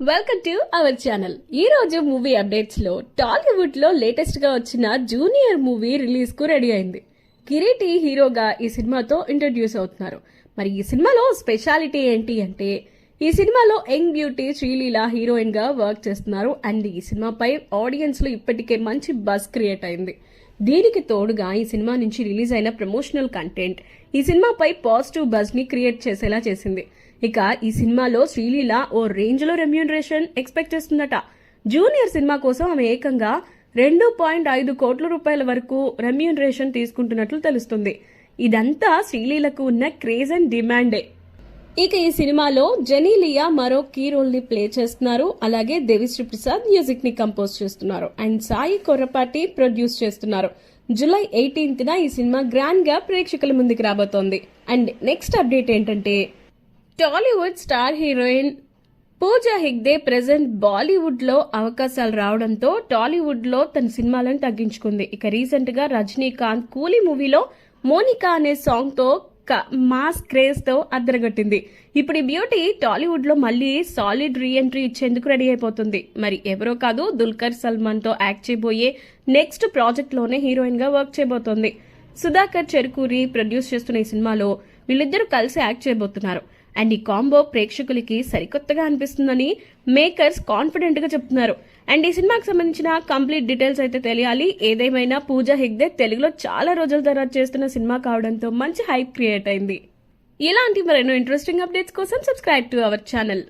Welcome to our channel ఈ రోజు movie అప్డేట్స్లో టాలీవుడ్లో లేటెస్ట్గా వచ్చిన జూనియర్ మూవీ రిలీజ్కు రెడీ అయింది. కిరీటి హీరోగా ఈ సినిమాతో ఇంట్రడ్యూస్ అవుతున్నారు. మరి ఈ సినిమాలో స్పెషాలిటీ ఏంటి అంటే ఈ సినిమాలో యంగ్ బ్యూటీ శ్రీలీల హీరోయిన్గా వర్క్ చేస్తున్నారు. అండ్ ఈ సినిమాపై ఆడియన్స్లో ఇప్పటికే మంచి బజ్ క్రియేట్ అయింది. దీనికి తోడుగా ఈ సినిమా నుంచి రిలీజ్ అయిన ప్రమోషనల్ కంటెంట్ ఈ సినిమాపై పాజిటివ్ బజ్ని క్రియేట్ చేసేలా చేసింది. ఇక ఈ సినిమాలో శ్రీలీల ఓ రేంజ్లో రెమ్యూనరేషన్ ఎక్స్పెక్ట్ చేస్తుందట. జూనియర్ సినిమా కోసం ఆమె ఏకంగా రెండు పాయింట్ ఐదు కోట్ల రూపాయల వరకు రెమ్యూనరేషన్ తీసుకుంటున్నట్లు తెలుస్తుంది. ఇదంతా శ్రీలీలకు ఉన్న క్రేజ్ అండ్ డిమాండే. ఇక ఈ సినిమాలో జెనీలియా మరో కీ రోల్ని ప్లే చేస్తున్నారు. అలాగే దేవిశ్రీ ప్రసాద్ మ్యూజిక్ని కంపోజ్ చేస్తున్నారు. అండ్ సాయి కొర్రపాటి ప్రొడ్యూస్ చేస్తున్నారు. జూలై ఎయిటీన్త్ ఈ సినిమా గ్రాండ్గా ప్రేక్షకుల ముందుకు రాబోతోంది. అండ్ నెక్స్ట్ అప్డేట్ ఏంటంటే Tollywood star heroine Pooja Hegde present బాలీవుడ్లో అవకాశాలు రావడంతో టాలీవుడ్లో తన సినిమాలను తగ్గించుకుంది. ఇక రీసెంట్గా రజనీకాంత్ కూలీ మూవీలో మోనికా అనే సాంగ్తో మాస్ క్రేజ్తో అద్దరగొట్టింది. ఇప్పుడు ఈ బ్యూటీ టాలీవుడ్లో మళ్ళీ సాలిడ్ రీ ఎంట్రీ ఇచ్చేందుకు రెడీ అయిపోతుంది. మరి ఎవరో కాదు దుల్కర్ సల్మాన్తో యాక్ట్ చేయబోయే నెక్స్ట్ ప్రాజెక్ట్లోనే హీరోయిన్గా వర్క్ చేయబోతోంది. సుధాకర్ చెరుకూరి ప్రొడ్యూస్ చేస్తున్న ఈ సినిమాలో వీళ్ళిద్దరూ కలిసి యాక్ట్ చేయబోతున్నారు. అండ్ ఈ కాంబో ప్రేక్షకులకి సరికొత్తగా అనిపిస్తుందని మేకర్స్ కాన్ఫిడెంట్గా చెప్తున్నారు. అండ్ ఈ సినిమాకి సంబంధించిన కంప్లీట్ డీటెయిల్స్ అయితే తెలియాలి. ఏదేమైనా పూజా హెగ్దే తెలుగులో చాలా రోజుల తర్వాత చేస్తున్న సినిమా కావడంతో మంచి హైప్ క్రియేట్ అయింది. ఇలాంటి మరెన్నో ఇంట్రెస్టింగ్ అప్డేట్స్ కోసం సబ్స్క్రైబ్ టు అవర్ ఛానల్.